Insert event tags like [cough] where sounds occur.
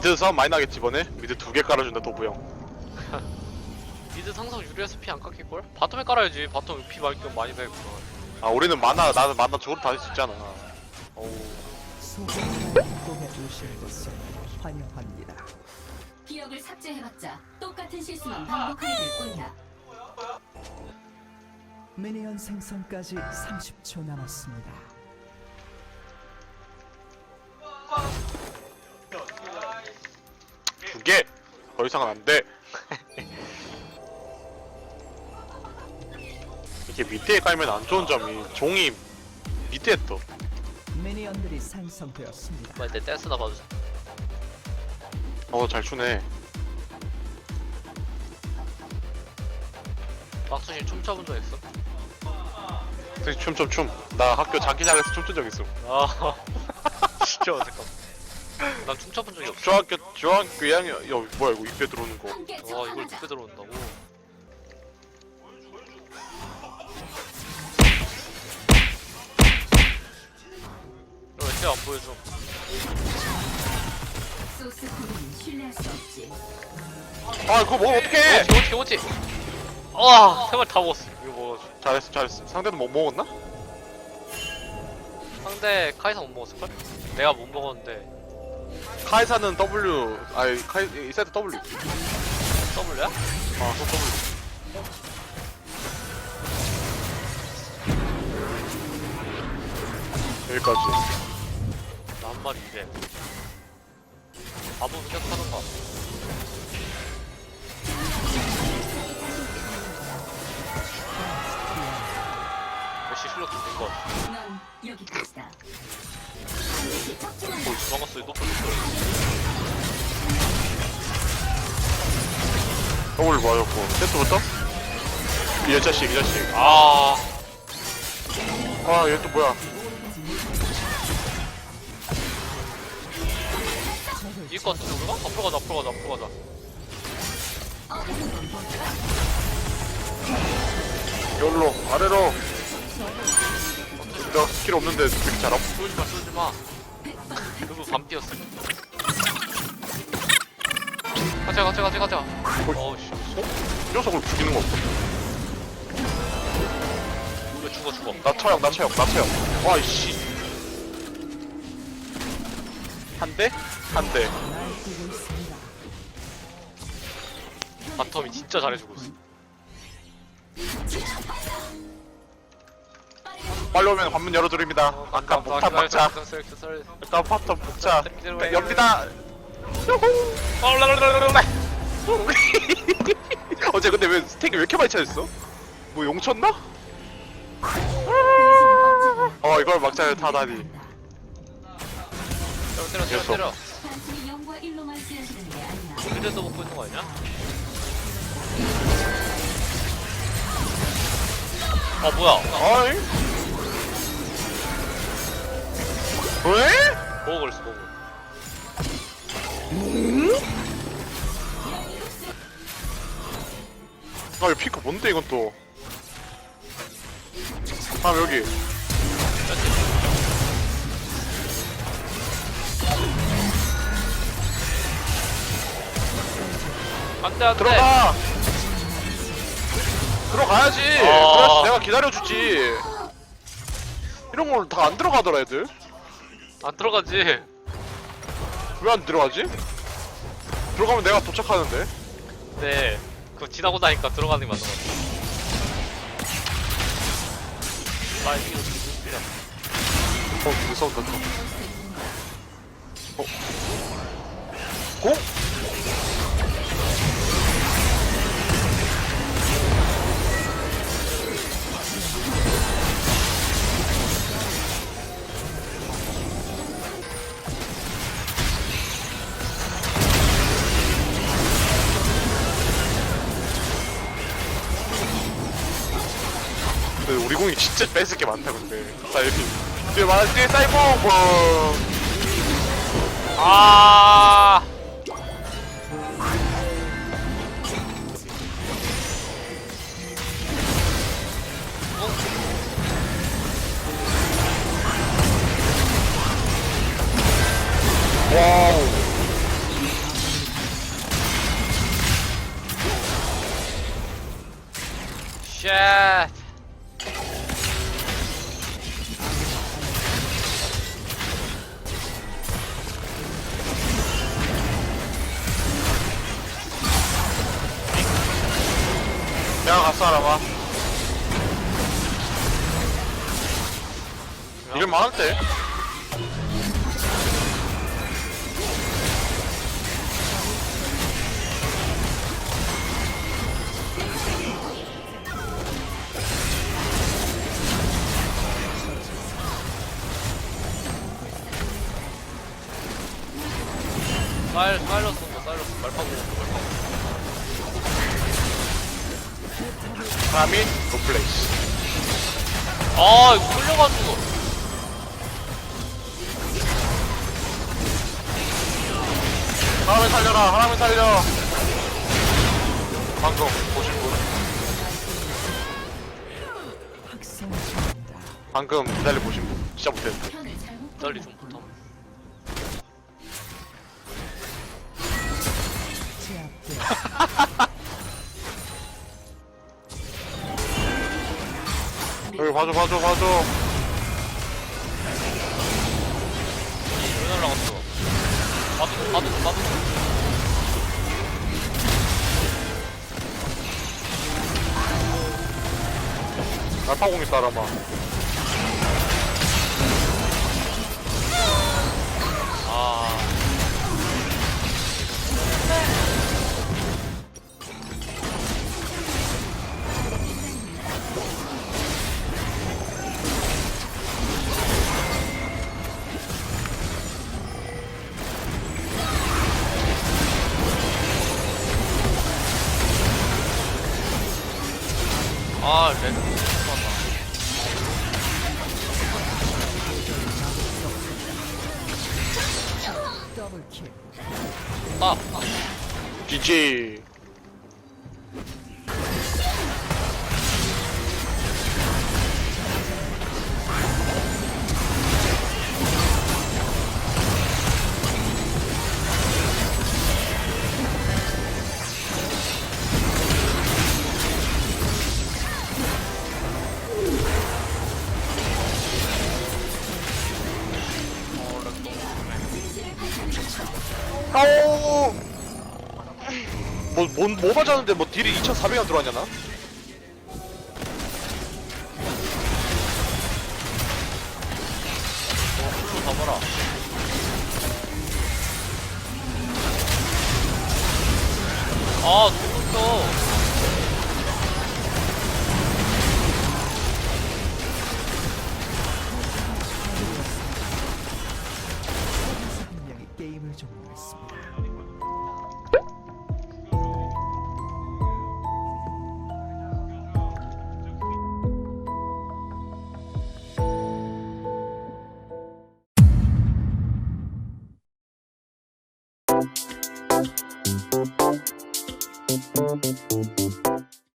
미드 싸움 많이 나겠지 이번에 미드 두 개 깔아준다 도부 형 [laughs] 미드 상성 유리해서 피 안 깎일걸? 바텀에 깔아야지 바텀 피 많이 많이 되고 아 우리는 만화 나는 만화 저걸 다할수 있잖아 어우 주신 것을 환영합니다. 기억을 삭제해봤자 똑같은 실수만 반복하게 될 거야. 미니언 생성까지 30초 남았습니다. 이상은 안 돼 [laughs] 이게 밑에 깔면 안 좋은 점이 종이 밑에 떠 미니언들이 생성되었습니다. 빨리 내 댄스나 봐주자 어, 잘 추네. 박수신 춤춰본 적 있어? 춤, 춤, 춤. 나 학교 장기장에서 춤춘 적 있어. 아 [laughs] 진짜 어색함 난 춤춰본 적이 없어 중학교, 중학교 2학년, 야, 뭐야, 이거 입에 들어오는 거. 와 이걸. 늦게 들어온다고 왜쟤안 보여줘 소스 코드는 신뢰할 수 없지. 아, 그거 먹으면 어떡해! 오지 오지 오지 아 세발 다 먹었어 이거 먹어가지고 잘했어, 잘했어. 상대는 못 먹었나? 상대 카이사 못 먹었을걸? 내가 못 먹었는데 카이사는 W, 아니, 카이, 이 세트 W. 아, W야? 또 W. 여기까지. 나 한 마리 이래 바보 생각하는 거 역시 실력 좋은 거 도망갔어. 높여, 높여. W 맞았고. 세트부터? 이 자식, 이 자식. 아, 아, 얘 또 뭐야. 이길 것 같은데, 우리가? 앞으로 가자, 앞으로 가자, 앞으로 가자. 여기로, 아래로. 내가 스킬 없는데 되게 잘함. 쏘지 마, 쏘지 마. 뛰었어. 가자, 가자, 가자, 가자. 어우, 씨. 이 녀석을 죽이는 거 없어. 왜 죽어, 죽어. 나 처형, 나 처형, 나 처형. 와, 이씨. 한 대? 한 대. 바텀이 진짜 잘해주고 있어. 빨리 오면 관문 열어드립니다. 아까 폭탄 막자. 아까 폭탄 폭자. 네, 엽니다. [laughs] 어제 근데 왜 스택이 왜 이렇게 많이 차졌어? 뭐 용쳤나? 어 이걸 막자를 타다니. 때려, 때려, 때려, 때려. 단순히 영과 일로만 쓰여지는 게 아니야. 그래도 먹고 있는 거 아니야? 아, 뭐야. 어이? 왜? 보고 걸렸어, 보고. 아 이거 피크 뭔데 이건 또? 아 여기. 안 돼, 안 돼. 들어가. 들어가야지. 아. 그래야지 내가 기다려주지. 이런 걸 다 안 들어가더라 애들. 안 들어가지. 왜 안 들어가지? 들어가면 내가 도착하는데. 네. 그거 지나고 나니까 들어가는 게 맞는 것 같아. 아, 이거 진짜. 어 무서웠다 또. 어. 공? 우리 공이 진짜 뺏을 게 많다 근데 사이비 뒤에 많아 뒤에 사이버 뭐 아. 와우. 쉣. 내가 갔어 알아봐. 이럴 만할 때 사일러스 온다 사일러스 말파고 말파고. 감히 노플레이스 아 이거 끌려가지고. 하나만 살려라 하나만 살려 방금 보신 분. 방금 기다려 보신 분 진짜 못했는데 기다리 좀 부탁. 여기 봐줘 봐줘 봐줘 왜 날라갔어? 받은 받은 받은. 알파공이 따라마 더블 킬. 아, GG 아오 뭐, 뭐, 뭐 맞았는데 뭐 딜이 2,400원 들어왔냐 나? 풀로 잡아라. 아, 죽었어.